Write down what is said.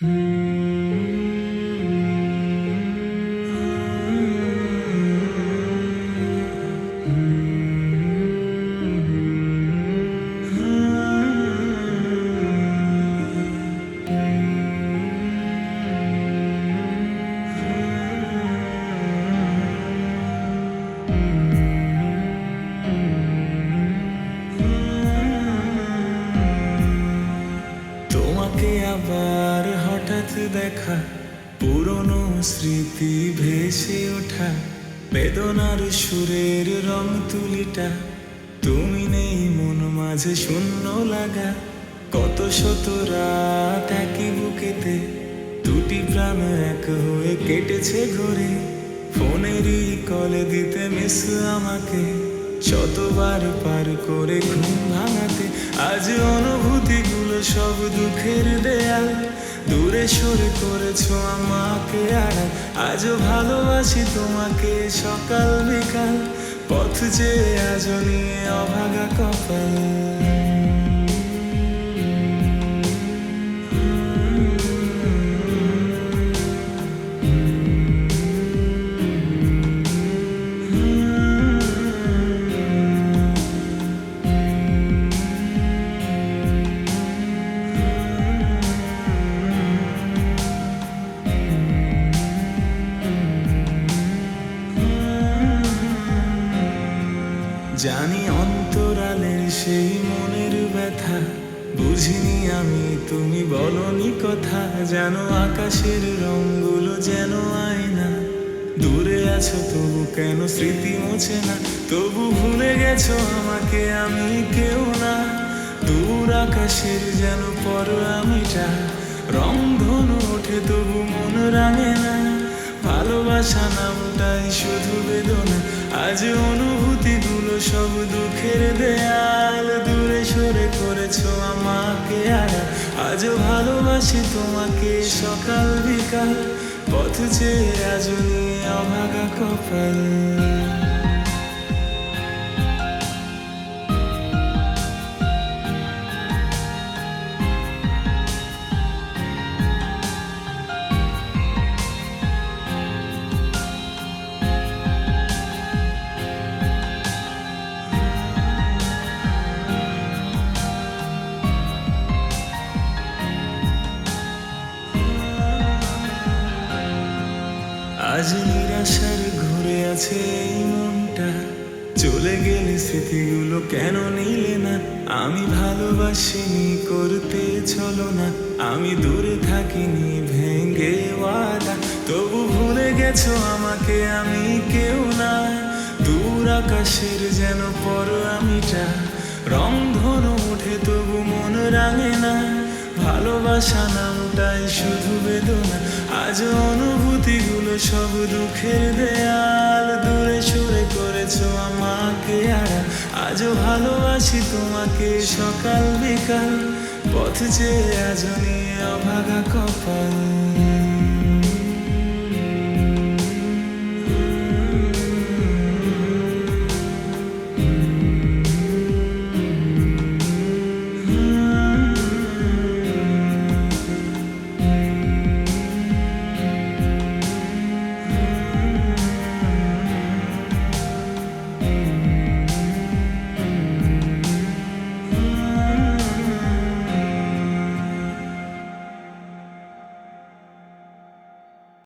তোমাকে হঠাৎ দেখা পুরনো স্মৃতি ভেসে ওঠা। বেদনার সুরের রং তুলিটা, তুমি নেই মন মাঝে শূন্য লাগা। কত শত রাত একই বুকেতে, দুটি প্রাণ এক হয়ে কেটেছে ঘরে। ফোনেরই কলে দিতে মিস আমাকে, শতবার পার করে ঘুম ভাঙাতে। আজ অনুভূতিগুলো সব দুঃখের দেয়াল দূরে সরে করেছ আমাকে আড়াল আজও ভালোবাসি তোমাকে সকাল বিকাল, পথ যে আজ নিয়ে অভাগা কপাল। জানি অন্তরালের সেই মনের ব্যথা। বুঝিনি আমি, তুমি বলনি কথা। যেন আকাশের রঙগুলো যেন আয়না। দূরে আছো তবু কেন স্মৃতি মোছে না? তবু ভুলে গেছো আমাকে আমি কেউ না। দূর আকাশের যেন পর আমিটা রং ধনু ওঠে তবু মন রাঙে না। ভালোবাসা নামটাই শুধু বেদনা। আজ অনুভূতিগুলো সব দুঃখের দেয়াল দূরে সরে করেছ আমাকে আর। আজও ভালোবাসি তোমাকে সকাল বিকাল, পথ চেয়ে আজ নিয়ে অভাগা কপাল। আজ নিরাশার ঘুরে আছে এই মনটা। চলে গেলে স্মৃতিগুলো কেন নিলে না? আমি ভালোবাসিনি, করতে চলো না। আমি দূরে থাকিনি, ভেঙে ওয়াদা। তবু ভুলে গেছো আমাকে আমি কেউ না। দূর আকাশের যেন পর আমিটা রং ধনু ওঠে তবু মন রাঙে না। ভালোবাসা নামটাই শুধু বেদনা। আজ অনুভূতিগুলো সব দুঃখের দেয়াল দূরে সরে করেছ আমাকে আর আজও ভালোবাসি তোমাকে সকাল বিকাল পথ চেয়ে আজ নিয়ে অভাগা কপাল।